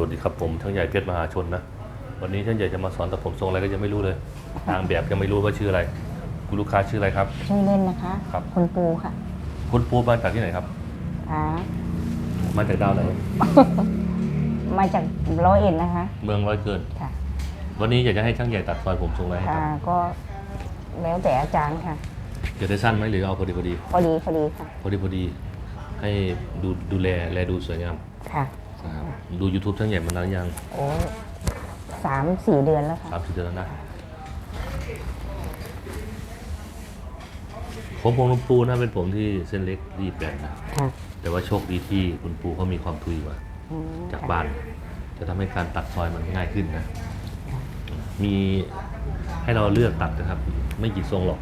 วัสดีครับผมช่างใหญ่เพชรมหาชนนะ วันนี้ช่างใหญ่จะมาสอนตัดผมทรงอะไรก็ยังไม่รู้เลย นางแบบยังไม่รู้ว่าชื่ออะไร คุณลูกค้าชื่ออะไรครับ ชื่อเล่นนะคะครับ คุณปูค่ะ คุณปูมาจากที่ไหนครับ อ่า มาจากดาวไหน มาจากร้อยเอ็ดนะคะ เมืองร้อยเกิน ค่ะ วันนี้อยากจะให้ช่างใหญ่ตัดซอยผมทรงอะไรให้คอ่ารับก็แล้วแต่อาจารย์ค่ะ จะได้สั้นไหมหรือเอาพอดีพอดี พอดีพอดีค่ะ พอดีพอดี ให้ดูดูแลแลดูสวยงาม ค่ะ นะครับดู YouTube ช่างใหญ่มานานหรือยังโอ้สามสี่เดือนแล้วค่ะ สามสิบเดือนแล้วนะผมผมคุณปูนะเป็นผมที่เส้นเล็กรีบแบนนะ ค่ะแต่ว่าโชคดีที่คุณปูเขามีความทุยกว่า อืมจากบ้าน จะทำให้การตัดซอยมันง่ายขึ้นนะ มีให้เราเลือกตัดนะครับ ไม่กี่ทรงหรอก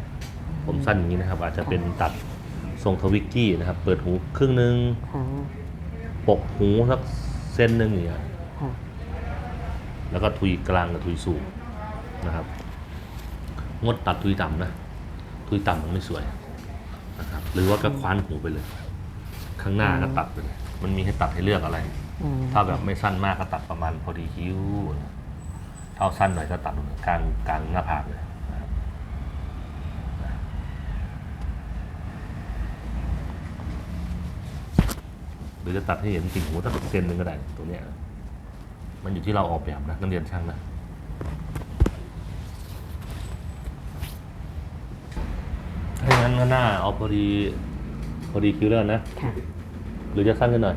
ผมสั้นอย่างนี้นะครับ อาจจะเป็นตัดทรงทวิกกี้นะครับ เปิดหูครึ่งหนึ่งค่ะปกหูสัก เส้นหนึ่งอย่างเงี้ยค่ะแล้วก็ทุยกลางกับทุยสูงนะครับ งดตัดทุยต่ำนะ ทุยต่ำมันไม่สวยนะครับ หรือว่าก็คว้านหูไปเลย ข้างหน้าก็ตัดไปเลย มันมีให้ตัดให้เลือกอะไร อืมถ้าแบบไม่สั้นมากก็ตัดประมาณพอดีคิ้วนะถ้าสั้นหน่อยก็ตัดกลางกลางหน้าผากเลยนะค รับหรือจะตัดให้เห็นติ่งหูสักเซนหนึ่งก็ได้ตัวเนี้ยมันอยู่ที่เราออกแบบนะนักเรียนช่างนะถ้าอย่างนั้นก็หน้าเอาพอดีพอดีคิ้วแล้วนะค่ะหรือจะสั้นขึ้นหน่อย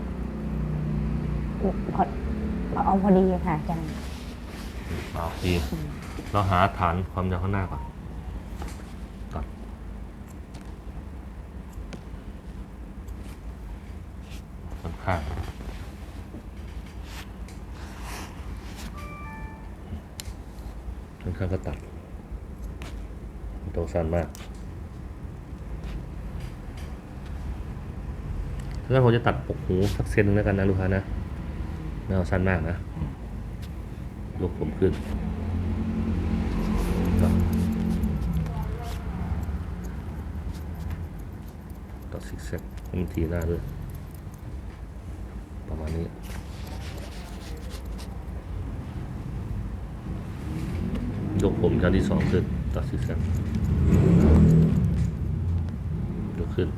พอเอาพอดีค่ะอาจารย์เอาดีเราหาฐานความยาวข้างหน้าก่อน ข้างก็ตัดต้องสั้นมากถ้างั้นผมจะตัดปกหูสักเซนหนึงแล้วกันนะลูกค้านะไม่เอาสั้นมากนะยกผมขึ้นตัดซิกแซกมันทีหน้าด้วย ประมาณนี้ ยกผมชั้นที่สองขึ้นตัดซิกแซกยกขึ้น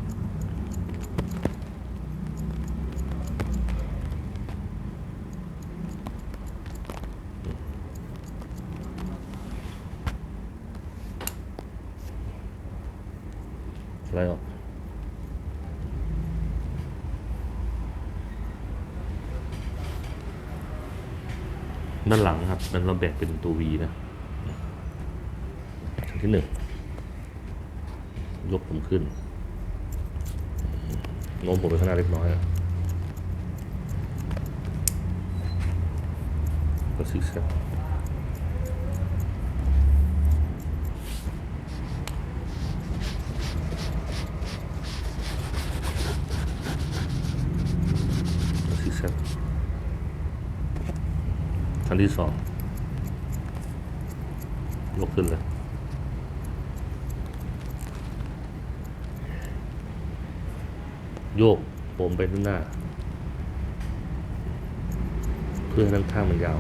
ไล่ออกด้านหลังครับมันเราแบ่งเป็นตัววีนะ ที่หนึ่งยกผมขึ้นโน้มผมไปข้างหน้าเล็กน้อยอะก็ซิกแซกก็ซิกแซกชั้นที่สอง ยกขึ้นเลย โยกผมไปด้านหน้า เพื่อให้ด้านข้างมันยาว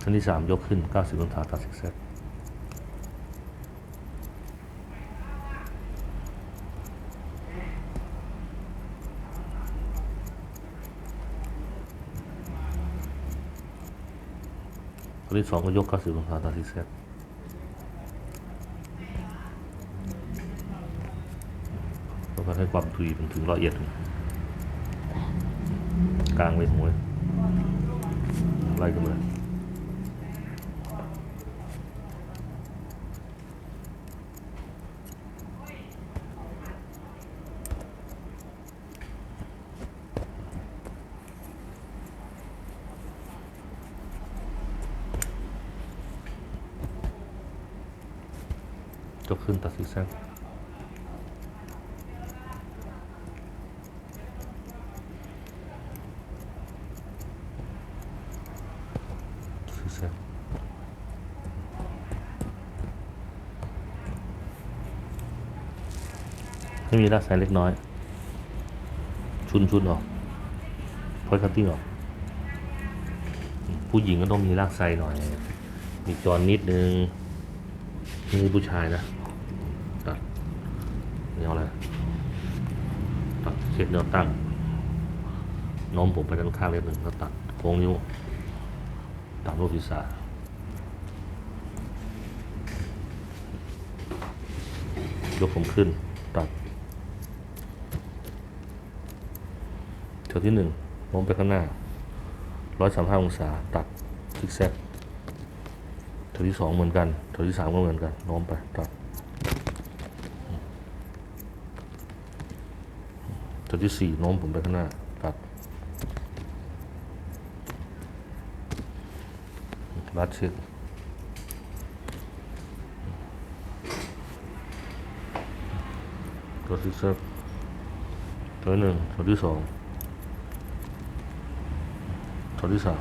ชั้นที่สามยกขึ้น 90องศาตัดซิกแซก ชั้นที่สองก็ยก 90องศาตัดซิกแซตต้องการให้ความทุยมันถึงละเอียด กลางไปหัวไล่กันมาก็ ขึ้นตักไม่มีรากไซเล็กน้อย ชุนชุนออกพอยคัตติ้งออก ผู้หญิงก็ต้องมีรากไซหน่อย มีจอนนิดนึงนี่ผู้ชายนะ ตัดนี่เอาอะไรตัด เช็ดแนวตั้งโน้มผมไปด้านข้างเล็บหนึ่งแล้วตัดโค้งนิ้วตามรูปศีรษะยกผมขึ้น ตัดเท่าที่หนึ่งโน้มไปข้างหน้าร้อยสามห้าองศา ตัดซิกแซกเท่าที่สองเหมือนกันเท่าที่สามก็เหมือนกันโน้มไป ตัด เท่าที่สี่โน้มผมไปข้างหน้าตัดรัดเชือกตัวซิกแซกตัวที่หนึ่งตัวที่สองตัวที่สาม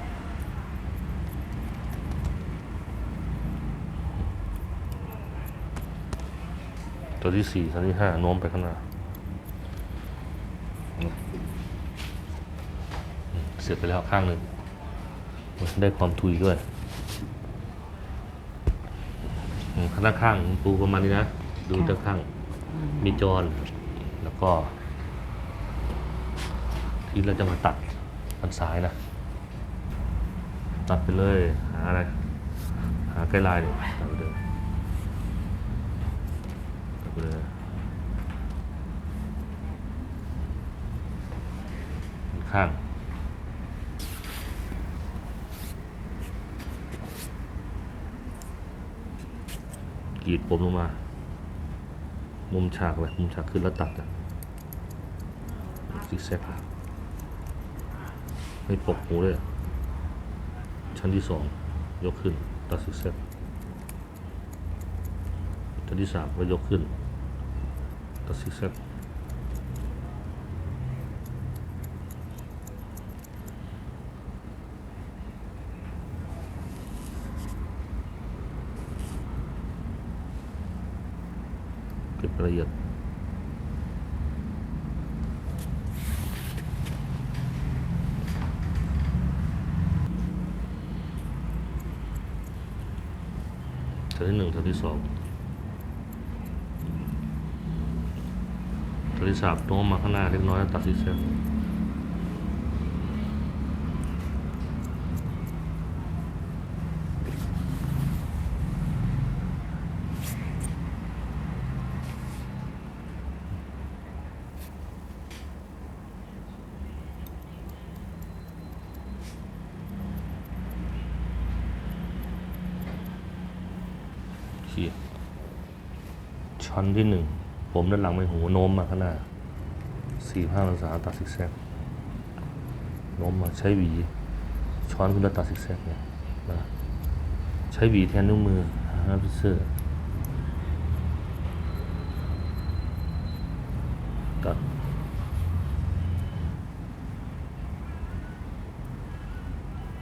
ตัวที่สี่ตัวที่ห้าโน้มไปข้างหน้าอืมเส ร็จไปแล้วข้างหนึ่งได้ความทุยด้วยข้างข้างปูประมาณนี้นะ ดูด้านข้าง มีจอนแล้วก็ ที่เราจะมาตัดอันซ้ายนะ ตัดไปเลย หาอะไร หาใกล้ลายเนี่ยตัดไปเลยตัดไปเลยข้าง กรีดผมลงมา มุมฉากเลยมุมฉากขึ้นแล้วตัดอะซิกแซกไม่ปกหูเลยอะชั้นที่สองยกขึ้น ตัดซิกแซกชั้นที่สามก็ยกขึ้น ตัดซิกแซก เก็บระเอียดเท่าที่หนึ่งชั้นที่สองชั้นที่สามโน้มมาข้างหน้าเล็กน้อยตัดสีเส้นกขีดชั้นที่หนึ่งผมด้านหลังไม่หูโน้มมาข้างหน้าสี่ห้าองศาตัดซิกแซกโน้มมาใช้หวี ช้อนขึ้นแล้วตัดซิกแซกเนี่ยนะใช้หวีแทนนิ้วมือฮาพิเซอร์ตัด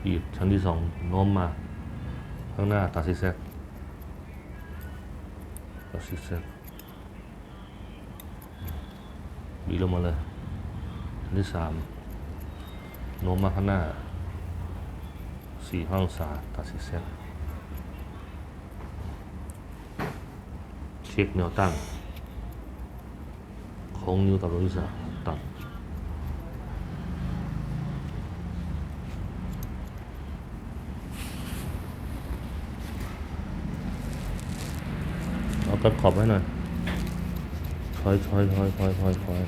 อีกชั้นที่สองโน้มมา ข้างหน้าตัดซิกแซกตัดซิกแซก บีลงมาเลยชั้นที่สามโน้มมาข้างหน้าสี่ห้าองศาตัดซิกแซกเช็คแนวตั้งโค้งนิ้วกับรถที่สามตัดเอาตัดขอบให้หน่อย อยคอยคอยคอยคอยคอย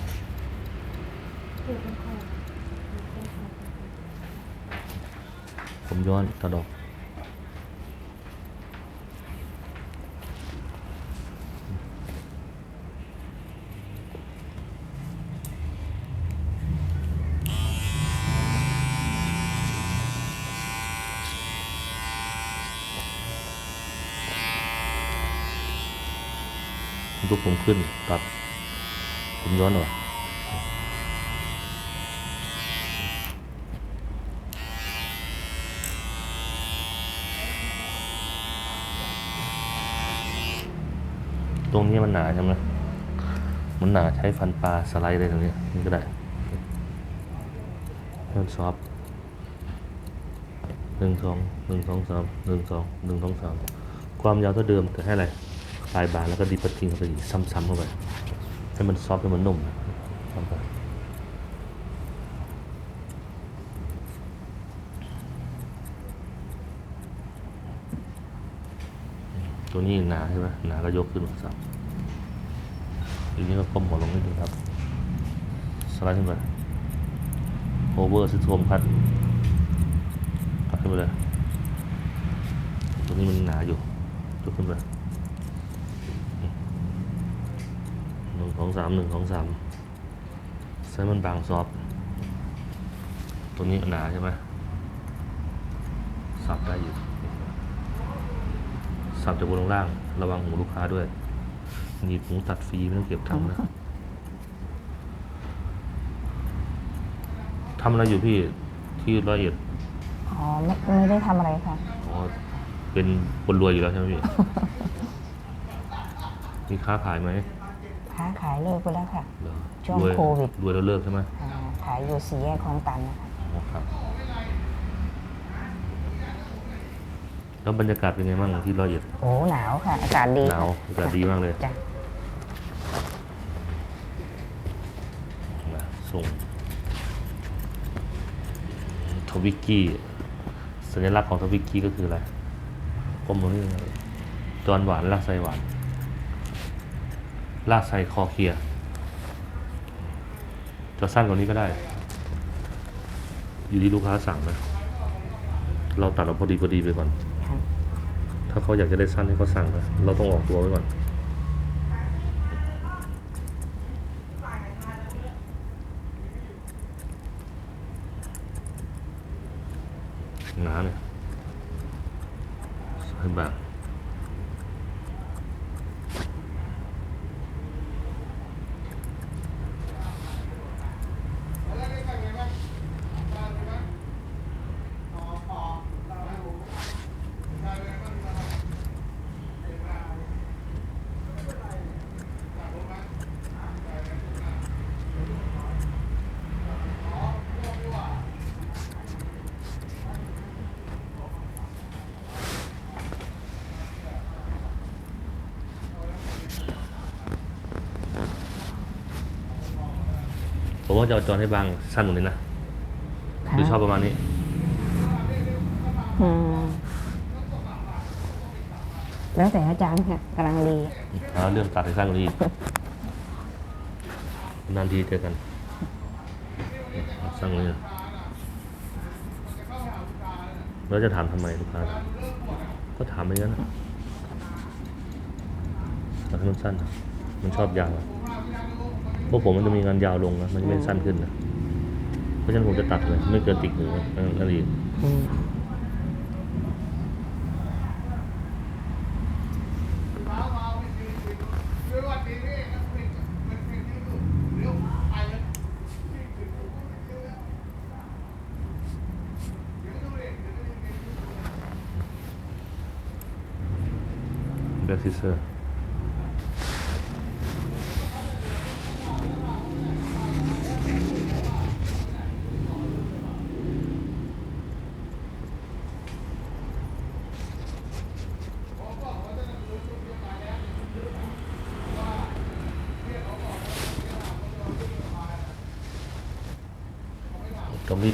ผมย้อนตัดออกยกผมขึ้นตัด ผมย้อนออกตรงนี้มันหนาใช่ไหมมันหนาใช้ฟันปลาสไลด์ได้ตรงนี้นี่ก็ได้ให้มันซอฟต์หนึ่งสองหนึ่งสองสามหนึ่งสองหนึ่งสองสามความยาวเท่าเดิมแต่ให้อะไรปลายบานแล้วก็ดีปัดทิ้งเข้าไปอีซ้ำๆเข้าไป ให้มันซอฟต์ให้มันนุ่มทำไปตัวนี้หนาใช่ไหมหนาก็ยกขึ้นมาสับทีนี้ก็ก้มหัวลงนิดนึงครับสไลด์ขึ้นไปโอเวอร์ซิโทมพัดพัดขึ้นไปเลยตัวนี้มันหนาอยู่ยกขึ้นไปหนึ่งส องสามหนึ่งสองสามไซส์มันบางซอฟต์ตัวนี้หนาใช่ไหมสับได้อยู่สับจากบนลงล่าง ระวังหูลูกค้าด้วยหนีบหูตัดฟรีไม่ต้องเก็บทำนะทำอะไรอยู่พี่ที่ร้อยเอ็ดอ๋อไม่ไม่ได้ทำอะไรค่ะอ๋อเป็นคนรวยอยู่แล้วใช่ไหมพี่ มีค้าขายไหม ค้าขายเลิกไปแล้วค่ะ เหรอช่วงรวยโควิด รวยแล้วเลิกใช่ไหมอ่าขายอยู่สี่แยกคลองตันนะคะอ๋อครับแล้วบรรยากาศเป็นไงบ้างที่ร้อยเอ็ดโอ้หนาวค่ะ อากาศดีหนาวอากาศดีมากเลยจ้ะนะส่งทวิกกี้สัญลักษณ์ของทวิกกี้ก็คืออะไรกลมตรงนี้เลยจอนหวานลากไส้หวาน ลากไส้คอเคลียร์จะสั้นกว่านี้ก็ได้ อยู่ที่ลูกค้าสั่งนะ เราตัดเอาพอดีพอดีไปก่อนค่ะถ้าเขาอยากจะได้สั้นให้เขาสั่งนะ เราต้องออกตัวไว้ก่อน ว่าจะเอาจอนให้บางสั้นกว่านี้นะหรือชอบประมาณนี้ อืมแล้วแต่อาจารย์ค่ะกำลังดีแล้วเรื่องตัดให้สั้นกว่านี้อีกนานทีเจอกันสั้นกว่านี้แล้วจะถามทำไมลูกค้าก็ถามไปงั้นนะตัดให้มันสั้นนะมันชอบยาว พวกผมมันจะมีงานยาวลงนะ มันจะไม่สั้นขึ้นนะ เพราะฉะนั้นผมจะตัดเลย ไม่เกินติดหูนั่นนั่นเองอืมแบ็กซิเซอร์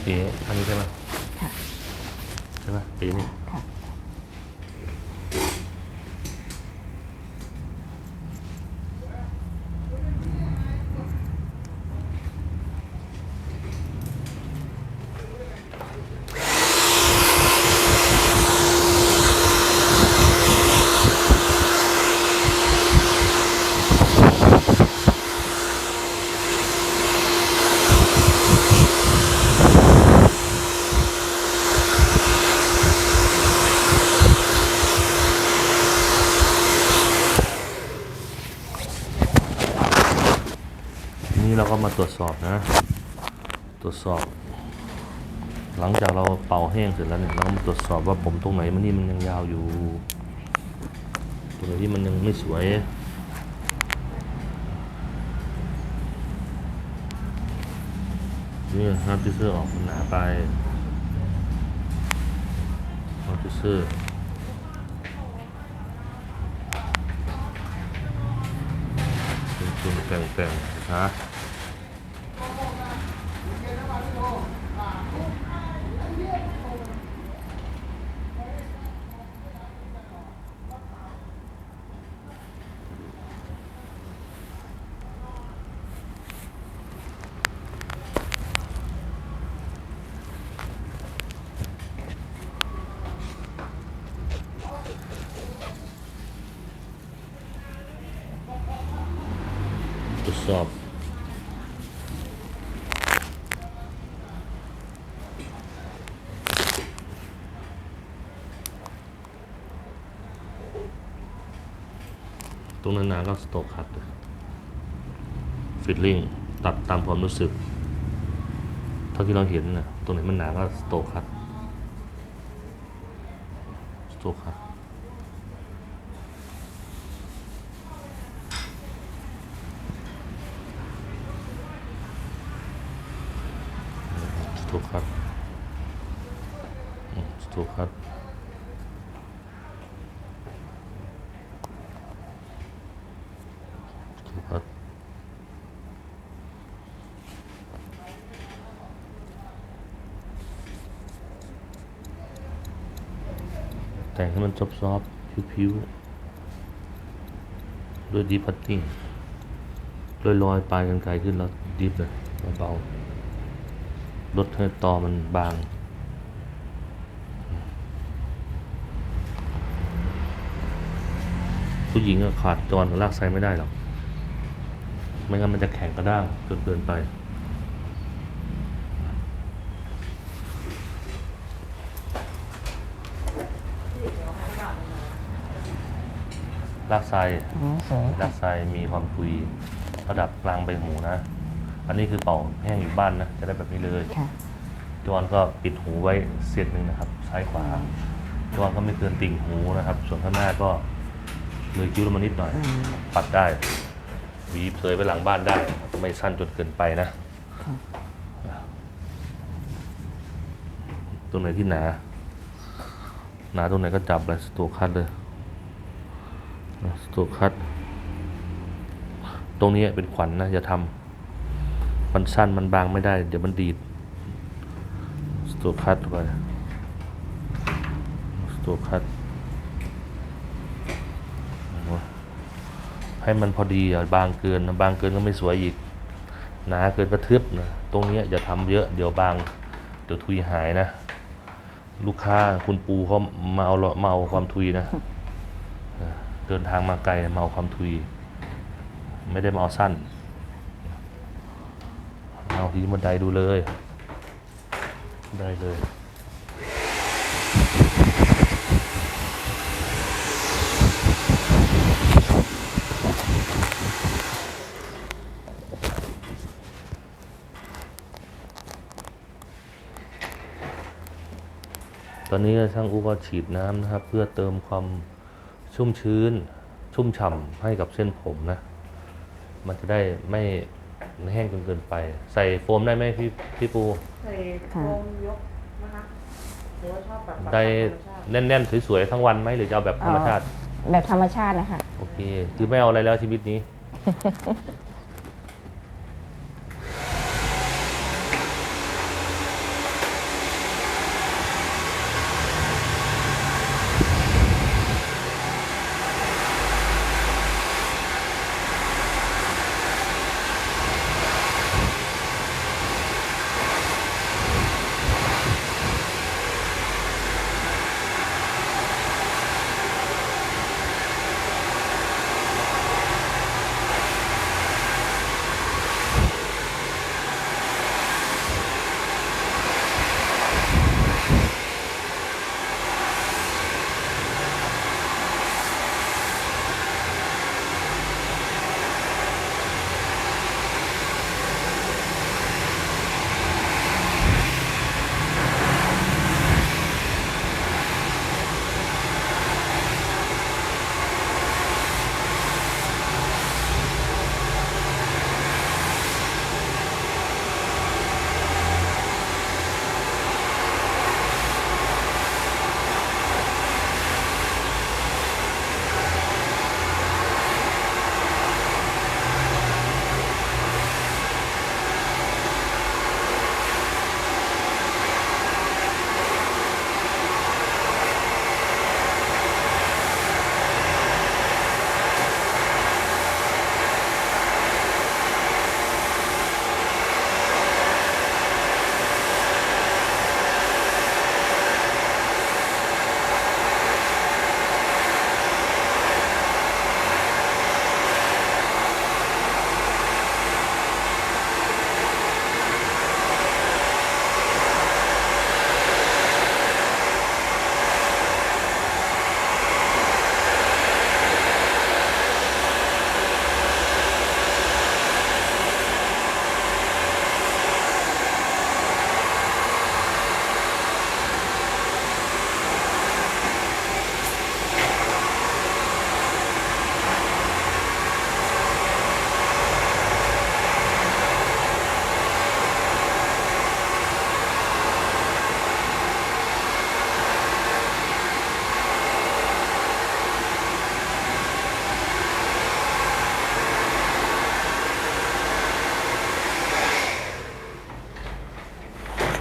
ต มาตรวจสอบนะ ตรวจสอบ หลังจากเราเป่าแห้งเสร็จแล้วเนี่ยเรามาตรวจสอบว่าผมตรงไหนมันนี่มันยังยาวอยู่ ตรงไหนที่มันยังไม่สวยนี่ฮาร์ดดิสเซอร์ออกมันหนาไปฮาร์ดดิสเซอร์เนส่วนแปลงๆนะ ตรงนั้นนาก็สโตคัดฟิตลิ่งตัดตามความรู้สึก เท่าที่เราเห็นนะตรงไหนมันหนาก็สโตคัดสโตคัดสโตกคัดอืมสโตกคัด ครับแต่งให้มัน ซอฟๆผิวๆด้วยดีพัตติ้งลอยๆปลายกันไกลขึ้นแล้วดิฟเลยเบาๆลดให้ตอมันบางผู้หญิงอะขาดจอนกับลากไซไม่ได้หรอก ไม่งั้นมันจะแข็งกระด้างจนเกินไป ลากไซอ๋อสวยลากไซมีความทุยระดับกลางใบหูนะ อันนี้คือเป่าแห้งอยู่บ้านนะ จะได้แบบนี้เลยค่ะจอนก็ปิดหูไว้เสียดหนึ่งนะครับ ซ้ายขวาจอนก็ไม่เกินติ่งหูนะครับ ส่วนข้างหน้าก็เลยคิ้วลงมานิดหน่อย อืม ปัดได้หวีเผยไปหลังบ้านได้ไม่สั้นจนเกินไปนะ ค่ะตรงไหนที่หนา หนาตรงไหนก็จับเลยสโตคัตเลย สโตคัตตรงนี้เป็นขวัญนะอย่าทำมันสั้นมันบางไม่ได้ เดี๋ยวมันดีดสโตคัตไปสโตคัตให้มันพอดีอย่าบางเกินบางเกินก็ไม่สวยอีกหนาเกินก็ทึบนะตรงนี้อย่าทำเยอะเดี๋ยวบางเดี๋ยวทุยหายนะ ลูกค้าคุณปูเขามาเอามาเอาความทุยนะ เดินทางมาไกลมาเอาความทุย ไม่ได้มาเอาสั้นเอาที่บันไดดูเลย ได้เลยตอนนี้ช่างอูก็ฉีดน้ำนะครับ เพื่อเติมความ ชุ่มชื้น ชุ่มฉ่ำให้กับเส้นผมนะ มันจะได้ไม่แห้งจนเกินไป ใส่โฟมได้ไหมพี่พี่ปูใส่โฟมยกนะคะหรือว่าชอบแบบได้ธรรมชาติแน่นๆสวยๆทั้งวันไหมหรือจะเอาแบบธรรมชาติ แบบธรรมชาตินะคะโอเค คือไม่เอาอะไรแล้วชีวิตนี้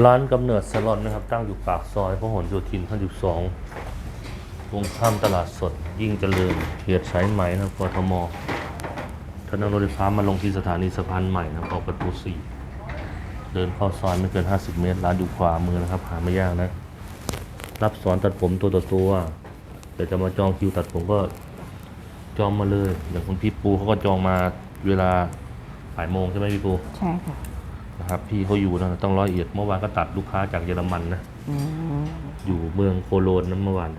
ร้านกำเนิดสลอนนะครับ ตั้งอยู่ปากซอยพหลโยธินพันสิบสองตรงข้ามตลาดสด ยิ่งเจริญเขตสายไหมนะครับกทมถ้านั่งรถไฟฟ้ามาลงที่สถานีสะพานใหม่นะครับออกประตูสี่เดินเข้าซอยไม่เกิน 50 เมตร ร้านอยู่ขวามือนะครับ หาไม่ยากนะ รับสอนตัดผมตัวต่อตัวแต่จะมาจองคิวตัดผมก็จองมาเลยอย่างคุณพี่ปูเขาก็จองมาเวลาบ่ายโมงใช่ไหมพี่ปู ใช่ค่ะ นะครับพี่เขาอยู่นะต้องร้อยเอียดเมื่อวานก็ตัดลูกค้าจากเยอรมันนะอืมอยู่เมืองโคโลนนั้นเมื่อวาน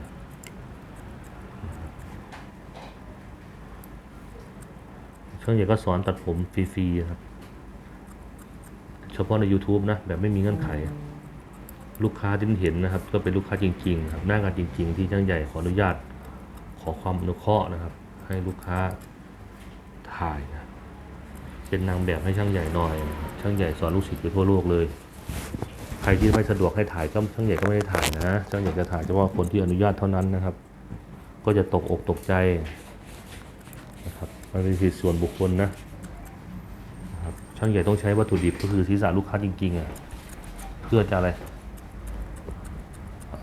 ช่างใหญ่ก็สอนตัดผมฟรีๆครับ เฉพาะใน YouTube นะ แบบไม่มีเงื่อนไข ลูกค้าที่เห็นนะครับ ก็เป็นลูกค้าจริง ๆ ครับ หน้างานจริง ๆ ที่ช่างใหญ่ขออนุญาต ขอความอนุเคราะห์นะครับ ให้ลูกค้าถ่ายนะ เป็นนางแบบให้ช่างใหญ่หน่อย ช่างใหญ่สอนลูกศิษย์ไปทั่วโลกเลย ใครที่ไม่สะดวกให้ถ่ายก็ช่างใหญ่ก็ไม่ได้ถ่ายนะ ช่างใหญ่จะถ่ายเฉพาะคนที่อนุญาตเท่านั้นนะครับ ก็จะตกอกตกใจนะครับมันเป็นสิทธิส่วนบุคคลนะนะครับช่างใหญ่ต้องใช้วัตถุดิบก็คือศีรษะลูกค้าจริงๆอะเพื่อจะอะไร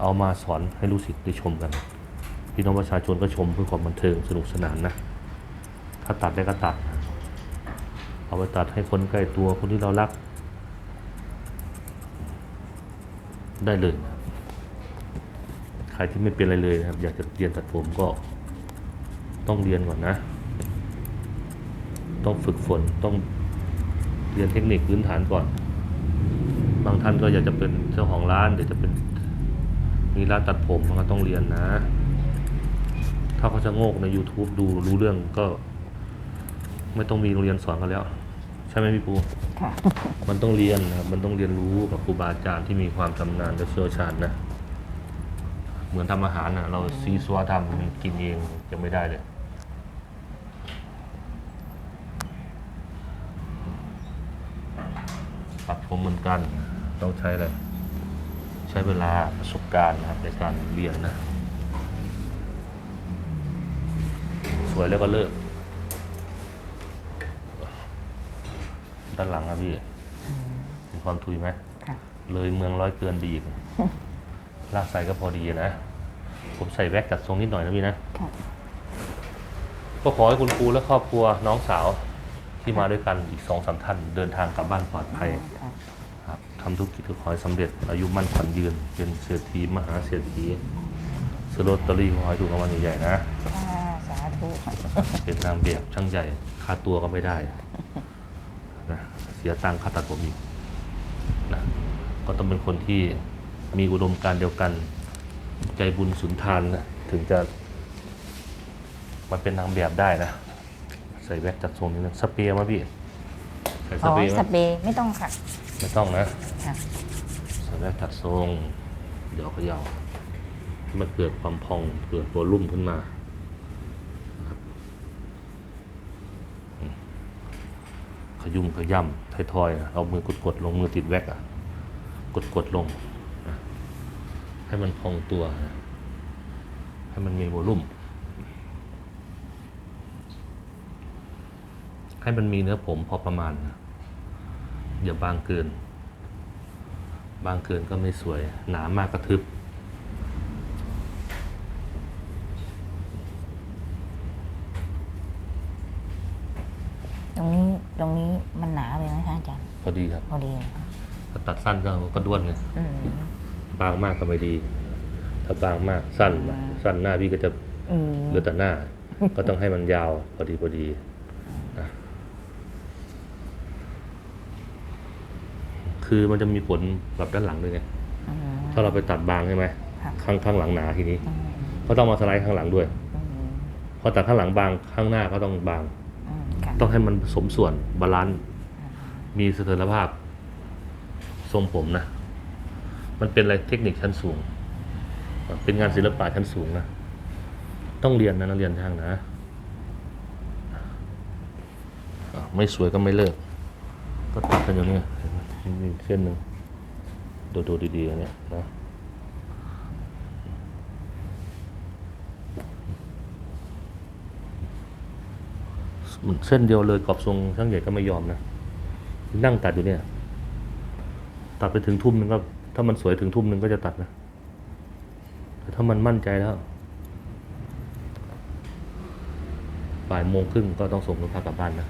เอามาสอนให้ลูกศิษย์ได้ชมกัน พี่น้องประชาชนก็ชมเพื่อความบันเทิงสนุกสนานนะ ถ้าตัดได้ก็ตัด เอาไปตัดให้คนใกล้ตัวคนที่เรารัก ได้เลย ใครที่ไม่เป็นอะไรเลยนะครับ อยากจะเรียนตัดผมก็ต้องเรียนก่อนนะ ต้องฝึกฝนต้องเรียนเทคนิคพื้นฐานก่อน บางท่านก็อยากจะเป็นเจ้าของร้านเดี๋ยวจะเป็นมีร้านตัดผมมันก็ต้องเรียนนะ ถ้าเขาจะโงกใน YouTube ดูรู้เรื่องก็ ไม่ต้องมีโรงเรียนสอนกันแล้ว ช่ไหมพี่ปู ค่ะ มันต้องเรียนนะครับ มันต้องเรียนรู้กับครูบาอาจารย์ที่มีความชำนาญและเชี่ยวชาญนะ เหมือนทำอาหารนะเราซีซัวทำกินเองจะไม่ได้เลย ตัดผมเหมือนกัน ต้องใช้อะไร ใช้เวลาประสบการณ์นะครับในการเรียนนะ สวยแล้วก็เลิก ด้านหลังครับพี่มีความทุยไหมค่ะเลยเมืองร้อยเกินดีอีกลากใส่ก็พอดีนะ ผมใส่แว็กกัดทรงนิดหน่อยนะพี่นะ ค่ะ ก็ขอให้คุณครูและครอบครัวน้องสาวที่มาด้วยกันอีกสองสามท่านเดินทางกลับบ้านปลอดภัย ค่ะ ครับทำธุรกิจก็ขอให้สำเร็จ อายุมั่นขวัญยืน เป็นเศรษฐีมหาเศรษฐีซื้อลอตเตอรี่ขอให้ถูกรางวัลใหญ่ๆนะค่ะสาธุ เป็นนางแบบช่างใหญ่ค่าตัวก็ไม่ได้ นะเสียตังค่าตัดผมอีกนะก็ต้องเป็นคนที่มีอุดมการณ์เดียวกัน ใจบุญสุนทานนะถึงจะมาเป็นนางแบบได้นะ ใส่แว็กจัดทรงนิดนึงสเปรย์มาพี่ใส่สอ๋อเปรย์ไหสมเปรย์ไม่ต้องค่ะไม่ต้องนะ ค่ะใส่แว็กจัดทรง เดี๋ยวเขยาวให้มันเกิดความพองเกิดตัวรุ่มขึ้นมานะครับอืม ขยุ่มขย่ำไทอยๆ เอามือกดๆลงมือติดแว็กอะกดๆลง ให้มันพองตัว ให้มันมีวอลุ่ม ให้มันมีเนื้อผมพอประมาณนะอย่าบางเกิน บางเกินก็ไม่สวย หนามากกระทึบ ตรงนี้ตรงนี้มันหนาไปไหมคะอาจารย์ พ อดีครับพอดีถ้าตัดสั้นก็ก็ด้วนไงอืม บางมากก็ไม่ดี ถ้าบางมากสั้นอ่าสั้นหน้าพี่ก็จะอืมเหลือแต่หน้า ก็ต้องให้มันยาวพอดีพอดีนะคือมันจะมีผลแบบด้านหลังด้วยไงอืม ถ้าเราไปตัดบางใช่ไหมค่ะ ข้างข้างหลังหนาทีนี้อืมก็ต้องมาสไลด์ข้างหลังด้วยอืมพอตัดข้างหลังบางข้างหน้าก็ต้องบาง อืมค่ะต้องให้มันสมส่วนบาลานซ์มีเสถียรภาพ ทรงผมนะ มันเป็นอะไรเทคนิคชั้นสูง เป็นงานศิลปะชั้นสูงนะ ต้องเรียนนะนักเรียนช่างนะ ไม่สวยก็ไม่เลิก ก็ตัดกันอย่างนี้เห็นไหมมีเส้นหนึ่งดูดูดีๆเนี้ยนะเส้นเดียวเลยกรอบทรงช่างใหญ่ก็ไม่ยอมนะ นั่งตัดอยู่เนี่ย ตัดไปถึงทุ่มหนึงก็ ถ้ามันสวยถึงทุ่มหนึงก็จะตัดนะแต่ถ้ามันมั่นใจแล้วบ่ายโมงครึ่งก็ต้องส่งลูกค้ากลับบ้านนะ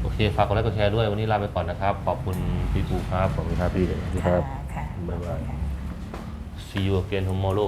โอเคฝากกดไลค์กดแชร์ด้วยวันนี้ลาไปก่อนนะครับ ขอบคุณพี่ปูครับขอบคุณครับพี่สวัสดีครับค่ะ บ๊ายบาย see you again tomorrow